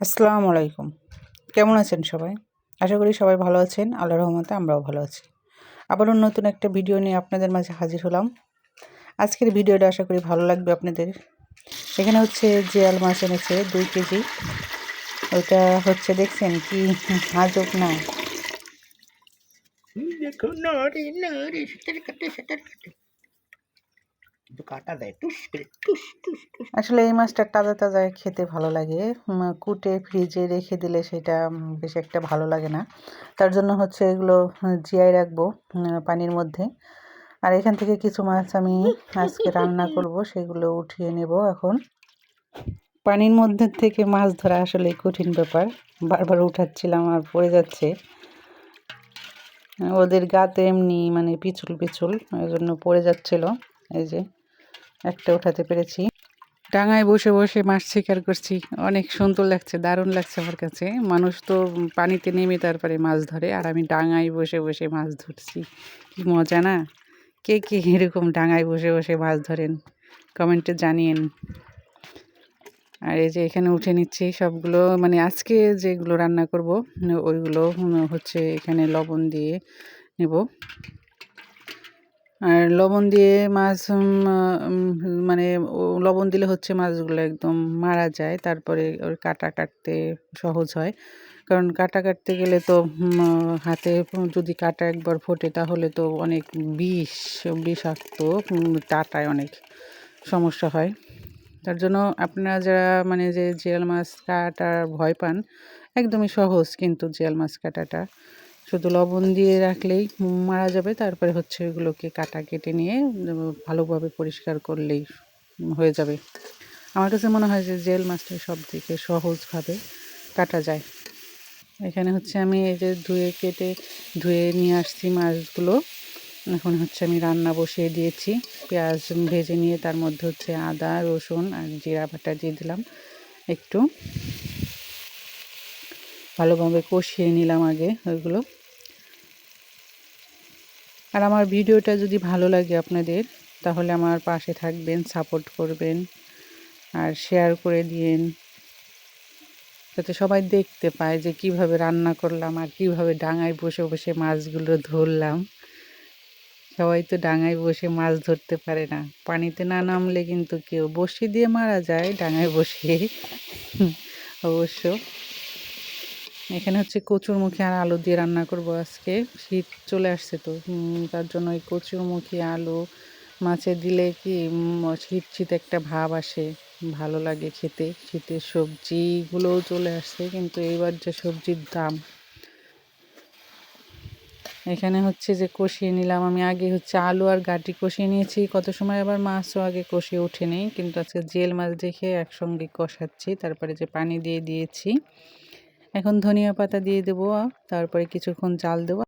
আসসালামু আলাইকুম। কেমন আছেন সবাই? আশা করি সবাই ভালো আছেন। আল্লাহর রহমতে আমরাও ভালো আছি। আবারও নতুন একটা ভিডিও নিয়ে আপনাদের মাঝে হাজির হলাম। আজকের ভিডিওটা আশা করি ভালো লাগবে আপনাদের। এখানে হচ্ছে জিয়াল মাছ এনেছে দুই কেজি। ওইটা হচ্ছে দেখছেন কি হাজক না। দেখো নড়ে নড়ে, সেটার কাটে কাটে। কিন্তু কাটা দেয়, টুস করে, টুস টুস টুস। আসলে এই মাছটা তাজা তাজা খেতে ভালো লাগে। কুটে ফ্রিজে রেখে দিলে সেটা বেশ একটা ভালো লাগে না। তার জন্য হচ্ছে এগুলো জিয়ায় রাখব পানির মধ্যে। আর এখান থেকে কিছু মাছ আমি আজকে রান্না করব, সেগুলো উঠিয়ে নেব এখন। পানির মধ্যে থেকে মাছ ধরা আসলে কঠিন ব্যাপার। বারবার উঠাচ্ছিলাম আর পড়ে যাচ্ছে। ওদের গাতে এমনি মানে পিছল পিছল ওই জন্য পড়ে যাচ্ছিল। এই যে একটা উঠাতে পেরেছি। ডাঙায় বসে বসে মাছ শিকার করছি। অনেক সুন্দর লাগছে, দারুণ লাগছে আমার কাছে। মানুষ তো পানিতে নেমে তারপরে মাছ ধরে, আর আমি ডাঙায় বসে বসে মাছ ধরছি। কি মজা না? কে কে এরকম ডাঙায় বসে বসে মাছ ধরেন? কমেন্টে জানিয়েন। আর এই যে এখানে উঠে নিচ্ছি সবগুলো মানে আজকে যেগুলো রান্না করব, ওইগুলো হচ্ছে এখানে লবণ দিয়ে নেব। আর লবণ দিয়ে মাছ মানে লবণ দিলে হচ্ছে মাছগুলো একদম মারা যায়। তারপরে ওর কাটা কাটতে সহজ হয়। কারণ কাটা কাটতে গেলে তো হাতে যদি কাটা একবার ফোটে তাহলে তো অনেক বিষ, বিষাক্ত কাটায় অনেক সমস্যা হয়। তার জন্য আপনারা যারা মানে যে জিয়াল মাছ কাটার ভয় পান, একদমই সহজ কিন্তু জিয়াল মাছ কাটাটা। শুধু লবণ দিয়ে রাখলেই মারা যাবে। তারপরে হচ্ছে ওগুলোকে কাটা, কেটে নিয়ে ভালোভাবে পরিষ্কার করলেই হয়ে যাবে। আমার কাছে মনে হয় যে জেল মাছটা সব থেকে সহজভাবে কাটা যায়। এখানে হচ্ছে আমি এই যে ধুয়ে, কেটে, ধুয়ে নিয়ে আসছি মাছগুলো। এখন হচ্ছে আমি রান্না বসিয়ে দিয়েছি। পেঁয়াজ ভেজে নিয়ে তার মধ্যে হচ্ছে আদা, রসুন আর জিরা বাটা দিয়ে দিলাম একটু। ভালোভাবে কষিয়ে নিলাম আগে ওইগুলো। আর আমার ভিডিওটা যদি ভালো লাগে আপনাদের, তাহলে আমার পাশে থাকবেন, সাপোর্ট করবেন, আর শেয়ার করে দিয়েন, যাতে সবাই দেখতে পায় যে কীভাবে রান্না করলাম আর কীভাবে ডাঙায় বসে বসে মাছগুলো ধরলাম। সবাই তো ডাঙায় বসে মাছ ধরতে পারে না। পানিতে না নামলে কিন্তু কেউ বসি দিয়ে মারা যায়, ডাঙায় বসে। অবশ্য। এখানে হচ্ছে কচুর কচুরমুখী আর আলু দিয়ে রান্না করব আজকে। শীত চলে আসছে তো তার জন্য এই কচুরমুখী আলু মাছে দিলে কি শীত শীত একটা ভাব আসে, ভালো লাগে খেতে। শীতের সবজিগুলোও চলে আসছে, কিন্তু এইবার যে সবজির দাম। এখানে হচ্ছে যে কষিয়ে নিলাম, আমি আগে হচ্ছে আলু আর গাটি কষিয়ে নিয়েছি। কত সময় আবার মাছও আগে কষিয়ে উঠে নেই, কিন্তু আজকে জেল মাছ দেখে একসঙ্গে কষাচ্ছি, তারপরে যে পানি দিয়ে দিয়েছি। এখন ধনিয়া পাতা দিয়ে দেবো তারপরে কিছুক্ষণ চাল দেবো।